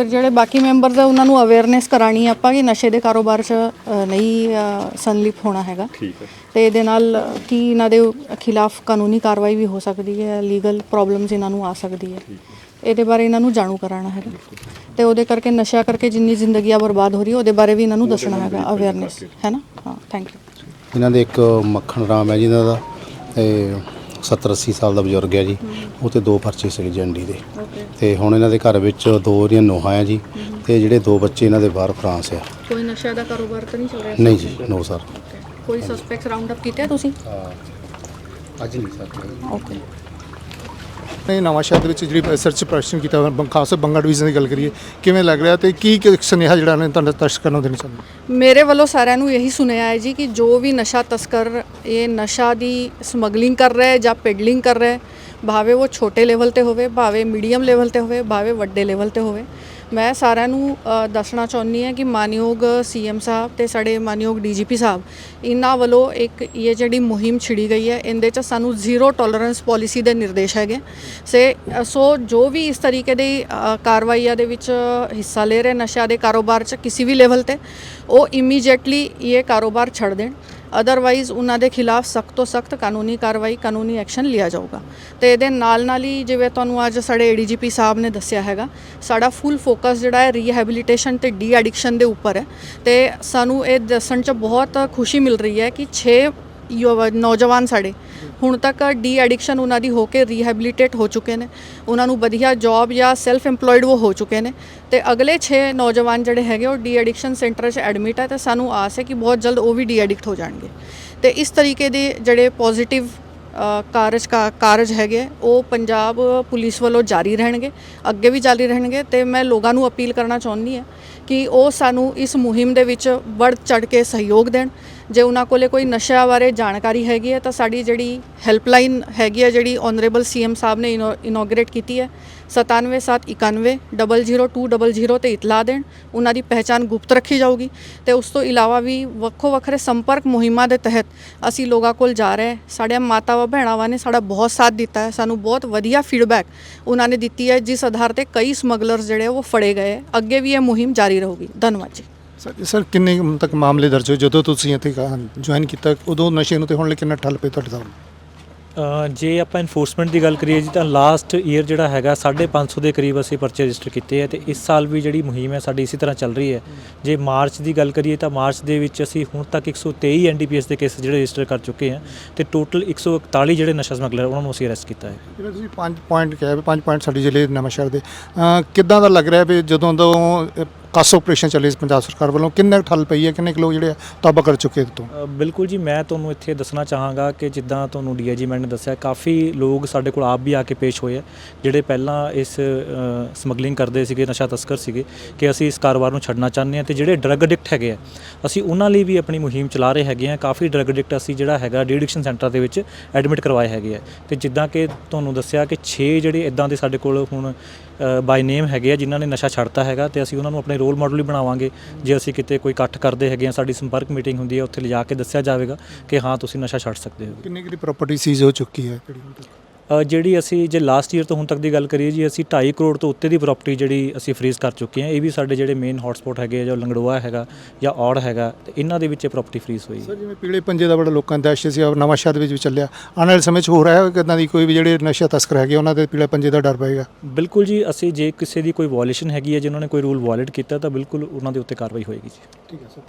ਫਿਰ ਜਿਹੜੇ ਬਾਕੀ ਮੈਂਬਰਸ ਆ ਉਹਨਾਂ ਨੂੰ ਅਵੇਅਰਨੈਸ ਕਰਾਣੀ ਆ ਆਪਾਂ ਕਿ ਨਸ਼ੇ ਦੇ ਕਾਰੋਬਾਰ 'ਚ ਅ, ਨਹੀਂ ਅ, ਸੰਲਿਪ ਹੋਣਾ ਹੈਗਾ। ਠੀਕ ਹੈ। ਤੇ ਇਹਦੇ ਨਾਲ ਕੀ ਇਹਨਾਂ ਦੇ ਖਿਲਾਫ ਕਾਨੂੰਨੀ ਕਾਰਵਾਈ ਵੀ ਹੋ ਸਕਦੀ ਹੈ ਲੀਗਲ ਪ੍ਰੋਬਲਮਸ ਇਹਨਾਂ ਨੂੰ ਆ ਸਕਦੀ ਹੈ। ਇਹਦੇ ਬਾਰੇ ਇਹਨਾਂ ਨੂੰ ਜਾਣੂ ਕਰਾਉਣਾ ਹੈਗਾ। ਤੇ ਉਹਦੇ ਕਰਕੇ ਨਸ਼ਾ ਕਰਕੇ ਜਿੰਨੀ ਜ਼ਿੰਦਗੀਆਂ ਬਰਬਾਦ ਹੋ ਰਹੀ ਹੈ ਉਹਦੇ ਬਾਰੇ ਵੀ ਇਹਨਾਂ ਨੂੰ ਦੱਸਣਾ ਹੈਗਾ ਅਵੇਅਰਨੈਸ ਹੈ ਨਾ? ਹਾਂ ਥੈਂਕ ਯੂ ਇਹਨਾਂ ਦੇ ਇੱਕ ਮੱਖਣ ਰਾਮ ਹੈ ਜਿਹਨਾਂ ਦਾ ਤੇ 70 80 ਸਾਲ ਦਾ ਬਜ਼ੁਰਗ ਹੈ ਜੀ। ਉਹ ਤੇ ਦੋ ਪਰਚੇ ਸੀਗੇ ਜੰਡੀ ਦੇ। ਤੇ ਹੁਣ ਇਹਨਾਂ ਦੇ ਘਰ ਵਿੱਚ ਦੋ ਇਹਦੀਆਂ ਨੋਹਾਂ ਆ ਜੀ। ਤੇ ਜਿਹੜੇ ਦੋ ਬੱਚੇ ਇਹਨਾਂ ਦੇ ਬਾਹਰ ਫਰਾਂਸ ਆ। ਕੋਈ ਨਸ਼ਾ ਦਾ ਕਾਰੋਬਾਰ ਤਾਂ ਨਹੀਂ ਚੱਲ ਰਿਹਾ? ਨਹੀਂ ਜੀ ਨੋ ਸਰ ਕੋਈ ਸਸਪੈਕਟ ਰਾਉਂਡ ਅਪ ਕੀਤਾ ਤੁਸੀਂ? ਅੱਜ ਨਹੀਂ ਸਰ। ਓਕੇ। ਨਹੀਂ ਨਵਾਂ ਸ਼ਹਿਰ ਦੇ ਵਿੱਚ ਜਿਹੜੀ ਰਿਸਰਚ ਪ੍ਰਸ਼ਨ ਕੀਤਾ ਬੰ- ਖਾਸ ਬੰਗਾ ਡਿਵੀਜ਼ਨ ਦੀ ਗੱਲ ਕਰੀਏ, ਕਿਵੇਂ ਲੱਗ ਰਿਹਾ ਤੇ ਕੀ ਸੁਨੇਹਾ ਜਿਹੜਾ ਨੇ ਤੁਹਾਨੂੰ ਦਰਸ਼ਕਾਂ ਨੂੰ ਦੇਣਾ ਚਾਹੁੰਦੇ? ਮੇਰੇ ਵੱਲੋਂ ਸਾਰਿਆਂ ਨੂੰ ਇਹੀ ਸੁਣਿਆ ਹੈ ਜੀ ਕਿ ਜੋ ਵੀ ਨਸ਼ਾ ਤਸਕਰ, ਇਹ ਨਸ਼ਾ ਦੀ ਸਮਗਲਿੰਗ ਕਰ ਰਿਹਾ ਹੈ ਜਾਂ ਪੈਡਲਿੰਗ ਕਰ ਰਿਹਾ ਹੈ, ਭਾਵੇਂ ਉਹ ਛੋਟੇ ਲੈਵਲ ਤੇ ਹੋਵੇ, ਭਾਵੇਂ ਮੀਡੀਅਮ ਲੈਵਲ ਤੇ ਹੋਵੇ, ਭਾਵੇਂ ਵੱਡੇ ਲੈਵਲ ਤੇ ਹੋਵੇ ਮੈਂ ਸਾਰਿਆਂ ਨੂੰ ਦੱਸਣਾ ਚਾਹੁੰਦੀ ਹਾਂ ਕਿ ਮਾਨਯੋਗ ਸੀਐਮ ਸਾਹਿਬ ਤੇ ਸਾਡੇ ਮਾਨਯੋਗ ਡੀਜੀਪੀ ਸਾਹਿਬ, ਇਹਨਾਂ ਵੱਲੋਂ ਇੱਕ ਇਹ ਜਿਹੜੀ ਮੁਹਿੰਮ ਛਿੜੀ ਗਈ ਹੈ, ਇਹਦੇ 'ਚ ਸਾਨੂੰ ਜ਼ੀਰੋ ਟੋਲਰੈਂਸ ਪੋਲਿਸੀ ਦੇ ਨਿਰਦੇਸ਼ ਹੈਗੇ। ਸੇ ਸੋ ਜੋ ਵੀ ਇਸ ਤਰੀਕੇ ਦੀ ਕਾਰਵਾਈਆਂ ਦੇ ਵਿੱਚ ਹਿੱਸਾ ਲੈ ਰਹੇ ਨਸ਼ਾ ਦੇ ਕਾਰੋਬਾਰ 'ਚ ਕਿਸੇ ਵੀ ਲੈਵਲ ਤੇ, ਉਹ ਇਮੀਡੀਏਟਲੀ ਇਹ ਕਾਰੋਬਾਰ ਛੱਡ ਦੇਣ। ਅਦਰਵਾਈਜ਼ ਉਹਨਾਂ ਦੇ ਖਿਲਾਫ ਸਖਤ ਤੋਂ ਸਖਤ ਕਾਨੂੰਨੀ ਕਾਰਵਾਈ, ਕਾਨੂੰਨੀ ਐਕਸ਼ਨ ਲਿਆ ਜਾਊਗਾ। ਤੇ ਇਹਦੇ ਨਾਲ ਨਾਲ ਹੀ ਜਿਵੇਂ ਤੁਹਾਨੂੰ ਅੱਜ ਸਾਡੇ ਏਡੀਜੀਪੀ ਸਾਹਿਬ ਨੇ ਦੱਸਿਆ ਹੈਗਾ, ਸਾਡਾ ਫੁੱਲ ਫੋਕਸ ਜਿਹੜਾ ਹੈ ਰੀਹੈਬਿਲਿਟੇਸ਼ਨ ਤੇ ਡੀ ਐਡਿਕਸ਼ਨ ਦੇ ਉੱਪਰ ਹੈ। ਤੇ ਸਾਨੂੰ ਇਹ ਦੱਸਣ 'ਚ ਬਹੁਤ ਖੁਸ਼ੀ ਮਿਲ ਰਹੀ ਹੈ ਕਿ 6 ਨੌਜਵਾਨ ਸਾਡੇ। ਹੁਣ ਤੱਕ ਡੀ ਐਡਿਕਸ਼ਨ ਉਹਨਾਂ ਦੀ ਹੋ ਕੇ ਰੀਹੈਬਿਲਿਟੇਟ ਹੋ ਚੁੱਕੇ ਨੇ। ਉਹਨਾਂ ਨੂੰ ਵਧੀਆ ਜੌਬ ਜਾਂ ਸੈਲਫ EMPLOYED ਉਹ ਹੋ ਚੁੱਕੇ ਨੇ। ਤੇ ਅਗਲੇ 6 ਨੌਜਵਾਨ ਜਿਹੜੇ ਹੈਗੇ ਉਹ ਡੀ ਐਡਿਕਸ਼ਨ ਸੈਂਟਰ 'ਚ ਐਡਮਿਟ ਹੈ ਤੇ ਸਾਨੂੰ ਆਸ ਹੈ ਕਿ ਬਹੁਤ ਜਲਦ ਉਹ ਵੀ ਡੀ ਐਡਿਕਟ ਹੋ ਜਾਣਗੇ। ਤੇ ਇਸ ਤਰੀਕੇ ਦੇ ਜਿਹੜੇ ਪੋਜ਼ਿਟਿਵ ਕਾਰਜ ਕਾ- ਕਾਰਜ ਹੈਗੇ ਉਹ ਪੰਜਾਬ ਪੁਲਿਸ ਵੱਲੋਂ ਜਾਰੀ ਰਹਿਣਗੇ, ਅੱਗੇ ਵੀ ਜਾਰੀ ਰਹਿਣਗੇ ਤੇ ਮੈਂ ਲੋਕਾਂ ਨੂੰ ਅਪੀਲ ਕਰਨਾ ਚਾਹੁੰਦੀ ਹਾਂ ਕਿ ਉਹ ਸਾਨੂੰ ਇਸ ਮੁਹਿੰਮ ਦੇ ਵਿੱਚ ਵੱਧ ਚੜ ਕੇ ਸਹਿਯੋਗ ਦੇਣ। ਜੇ ਉਹਨਾਂ ਕੋਲੇ ਕੋਈ ਨਸ਼ਾ ਬਾਰੇ ਜਾਣਕਾਰੀ ਹੈਗੀ ਹੈ, ਤਾਂ ਸਾਡੀ ਜਿਹੜੀ ਹੈਲਪਲਾਈਨ ਹੈਗੀ ਹੈ, ਜਿਹੜੀ ਆਨਰੇਬਲ ਸੀਐਮ ਸਾਹਿਬ ਨੇ ਇਨੋਗ੍ਰੇਟ ਕੀਤੀ ਹੈ 9771 002000 ਤੇ ਇਤਲਾ ਦੇਣ, ਉਹਨਾਂ ਦੀ ਪਹਿਚਾਨ ਗੁਪਤ ਰੱਖੀ ਜਾਊਗੀ। ਤੇ ਉਸ ਤੋਂ ਇਲਾਵਾ ਵੀ ਵੱਖੋ ਵੱਖਰੇ ਸੰਪਰਕ ਮੁਹਿੰਮਾਂ ਦੇ ਤਹਿਤ ਅਸੀਂ ਲੋਕਾਂ ਕੋਲ ਜਾ ਰਹੇ ਹਾਂ। ਸਾਡੀਆਂ ਮਾਤਾਵਾਂ ਭੈਣਾਵਾਂ ਨੇ ਸਾਡਾ ਬਹੁਤ ਸਾਥ ਦਿੱਤਾ ਹੈ। ਸਾਨੂੰ ਬਹੁਤ ਵਧੀਆ ਫੀਡਬੈਕ ਉਹਨਾਂ ਨੇ ਦਿੱਤੀ ਹੈ, ਜਿਸ ਆਧਾਰ ਤੇ ਕਈ ਸਮਗਲਰਸ ਜਿਹੜੇ ਉਹ ਫੜੇ ਗਏ ਅੱਗੇ ਵੀ ਇਹ ਮੁਹਿੰਮ ਜਾਰੀ ਰਹੂਗੀ। ਧੰਨਵਾਦ ਜੀ। ਸਰ ਸਰ ਕਿੰਨੇ ਕੁ ਤੱਕ ਮਾਮਲੇ ਦਰਜ ਹੋਏ? ਜਦੋਂ ਤੁਸੀਂ ਇੱਥੇ ਜੁਆਇਨ ਕੀਤਾ ਉਦੋਂ ਨਸ਼ੇ ਨੂੰ ਤੇ ਹੁਣ ਲਈ ਕਿੰਨਾ ਠੱਲ ਪਏ ਤੁਹਾਡੇ ਅ, ਜੇ ਆਪਾਂ ਇਨਫੋਰਸਮੈਂਟ ਦੀ ਗੱਲ ਕਰੀਏ ਜੀ ਤਾਂ ਲਾਸਟ ਈਅਰ ਜਿਹੜਾ ਹੈਗਾ 550 ਦੇ ਕਰੀਬ ਅਸੀਂ ਪਰਚੇ ਰਜਿਸਟਰ ਕੀਤੇ ਹੈ ਤੇ ਇਸ ਸਾਲ ਵੀ ਜਿਹੜੀ ਮੁਹਿੰਮ ਹੈ ਸਾਡੀ ਇਸੇ ਤਰ੍ਹਾਂ ਚੱਲ ਰਹੀ ਹੈ। ਜੇ ਮਾਰਚ ਦੀ ਗੱਲ ਕਰੀਏ ਤਾਂ ਮਾਰਚ ਦੇ ਵਿੱਚ ਅਸੀਂ ਹੁਣ ਤੱਕ 123 ਐਨਡੀਪੀਐਸ ਦੇ ਕੇਸ ਜਿਹੜੇ ਰਜਿਸਟਰ ਕਰ ਚੁੱਕੇ ਹਾਂ ਤੇ ਟੋਟਲ 141 ਜਿਹੜੇ ਨਸ਼ਾ ਸਮਗਲਰ ਉਹਨਾਂ ਨੂੰ ਅਸੀਂ ਅਰੈਸਟ ਕੀਤਾ ਹੈ। ਜਿਵੇਂ ਤੁਸੀਂ 5 ਪੁਆਇੰਟ ਕਿਹਾ ਵੀ 5 ਪੁਆਇੰਟ ਸਾਡੀ ਜ਼ਿਲ੍ਹੇ ਨਵਾਂ ਸ਼ਹਿਰ ਦੇ ਕਿੱਦਾਂ ਦਾ ਲੱਗ ਰਿਹਾ ਵੀ ਜਦੋਂ ਤੋਂ ਕਾਸ ਆਪਰੇਸ਼ਨ ਚੱਲੇ ਪੰਜਾਬ ਸਰਕਾਰ ਵੱਲੋਂ। ਕਿੰਨੇ ਕੁ ਠੱਲ ਪਈ ਹੈ ਕਿੰਨੇ ਕੁ ਲੋਕ ਜਿਹੜੇ ਆ ਤੌਬਾ ਕਰ ਚੁੱਕੇ ਤੋਂ? ਅ, ਬਿਲਕੁਲ ਜੀ ਮੈਂ ਤੁਹਾਨੂੰ ਇੱਥੇ ਦੱਸਣਾ ਚਾਹਾਂਗਾ ਕਿ ਜਿੱਦਾਂ ਤੁਹਾਨੂੰ ਡੀਆਈਜੀ ਮੈਨ ਨੇ ਦੱਸਿਆ ਕਾਫੀ ਲੋਕ ਸਾਡੇ ਕੋਲ ਆਪ ਵੀ ਆ ਕੇ ਪੇਸ਼ ਹੋਏ ਆ ਜਿਹੜੇ ਪਹਿਲਾਂ ਇਸ ਸਮਗਲਿੰਗ ਕਰਦੇ ਸੀਗੇ ਨਸ਼ਾ ਤਸਕਰ ਸੀਗੇ ਕਿ ਅਸੀਂ ਇਸ ਕਾਰੋਬਾਰ ਨੂੰ ਛੱਡਣਾ ਚਾਹੁੰਦੇ ਹਾਂ ਤੇ ਜਿਹੜੇ ਡਰੱਗ ਐਡਿਕਟ ਹੈਗੇ ਆ ਅਸੀਂ ਉਹਨਾਂ ਲਈ ਵੀ ਆਪਣੀ ਮੁਹਿੰਮ ਚਲਾ ਰਹੇ ਹੈਗੇ ਆ ਕਾਫੀ ਡਰੱਗ ਐਡਿਕਟ ਅਸੀਂ ਜਿਹੜਾ ਹੈਗਾ ਡੀਡਿਕਸ਼ਨ ਸੈਂਟਰ ਦੇ ਵਿੱਚ ਐਡਮਿਟ ਕਰਵਾਏ ਹੈਗੇ ਆ। ਤੇ ਜਿੱਦਾਂ ਕਿ ਤੁਹਾਨੂੰ ਦੱਸਿਆ ਕਿ 6 ਜਿਹੜੇ ਇਦਾਂ ਦੇ ਸਾਡੇ ਕੋਲ ਹੁਣ ਬਾਈ ਨੇਮ ਹੈਗੇ ਆ ਜਿਨ੍ਹਾਂ ਨੇ ਨਸ਼ਾ ਛੱਡਤਾ ਹੈਗਾ ਤੇ ਅਸੀਂ ਉਹਨਾਂ ਨੂੰ ਆਪਣੇ ਰੋਲ ਮਾਡਲ ਹੀ ਬਣਾਵਾਂਗੇ। ਜੇ ਅਸੀਂ ਕਿਤੇ ਕੋਈ ਇਕੱਠ ਕਰਦੇ ਹੈਗੇ ਆ, ਸਾਡੀ ਸੰਪਰਕ ਮੀਟਿੰਗ ਹੁੰਦੀ ਹੈ, ਉੱਥੇ ਲਿਜਾ ਕੇ ਦੱਸਿਆ ਜਾਵੇਗਾ ਕਿ ਹਾਂ, ਤੁਸੀਂ ਨਸ਼ਾ ਛੱਡ ਸਕਦੇ ਹੋ। ਕਿੰਨੀ ਕੁ ਦੀ ਪ੍ਰਾਪਰਟੀ ਸੀਜ਼ ਹੋ ਚੁੱਕੀ ਹੈ? ਜਿਹੜੀ ਅਸੀਂ ਜੇ ਲਾਸਟ ਈਅਰ ਤੋਂ ਹੁਣ ਤੱਕ ਦੀ ਗੱਲ ਕਰੀਏ ਜੀ ਅਸੀਂ 2.5 ਕਰੋੜ ਤੋਂ ਉੱਤੇ ਦੀ ਪ੍ਰਾਪਰਟੀ ਜਿਹੜੀ ਅਸੀਂ ਫਰੀਜ਼ ਕਰ ਚੁੱਕੇ ਹਾਂ। ਇਹ ਵੀ ਸਾਡੇ ਜਿਹੜੇ ਮੇਨ ਹੌਟਸਪੌਟ ਹੈਗੇ ਆ ਜੋ ਲੰਗੜੋਆ ਹੈਗਾ ਜਾਂ ਔੜ ਹੈਗਾ ਤੇ ਇਹਨਾਂ ਦੇ ਵਿੱਚ ਇਹ ਪ੍ਰਾਪਰਟੀ ਫਰੀਜ਼ ਹੋਈ ਸਰ ਜਿਵੇਂ ਪੀਲੇ ਪੰਜੇ ਦਾ ਬੜਾ ਲੋਕਾਂ ਦਾ ਦਹਿਸ਼ਤ ਸੀ ਔਰ ਨਵਾਂ ਸ਼ਹਿਰ ਦੇ ਵਿੱਚ ਵੀ ਚੱਲਿਆ। ਆਉਣ ਵਾਲੇ ਸਮੇਂ 'ਚ ਹੋ ਰਿਹਾ ਹੈ ਕਿਦਾਂ ਦੀ ਕੋਈ ਵੀ ਜਿਹੜੇ ਨਸ਼ਾ ਤਸਕਰ ਹੈਗੇ ਉਹਨਾਂ ਦੇ ਪੀਲੇ ਪੰਜੇ ਦਾ ਡਰ ਪਏਗਾ? ਬਿਲਕੁਲ ਜੀ ਅਸੀਂ ਜੇ ਕਿਸੇ ਦੀ ਕੋਈ ਵਾਇਓਲੇਸ਼ਨ ਹੈਗੀ ਹੈ ਜਿਨ੍ਹਾਂ ਨੇ ਕੋਈ ਰੂਲ ਵਾਇਲੇਟ ਕੀਤਾ ਤਾਂ ਬਿਲਕੁਲ ਉਹਨਾਂ ਦੇ ਉੱਤੇ ਕਾਰਵਾਈ ਹੋਏਗੀ ਜੀ। ਠੀਕ ਹੈ ਸਰ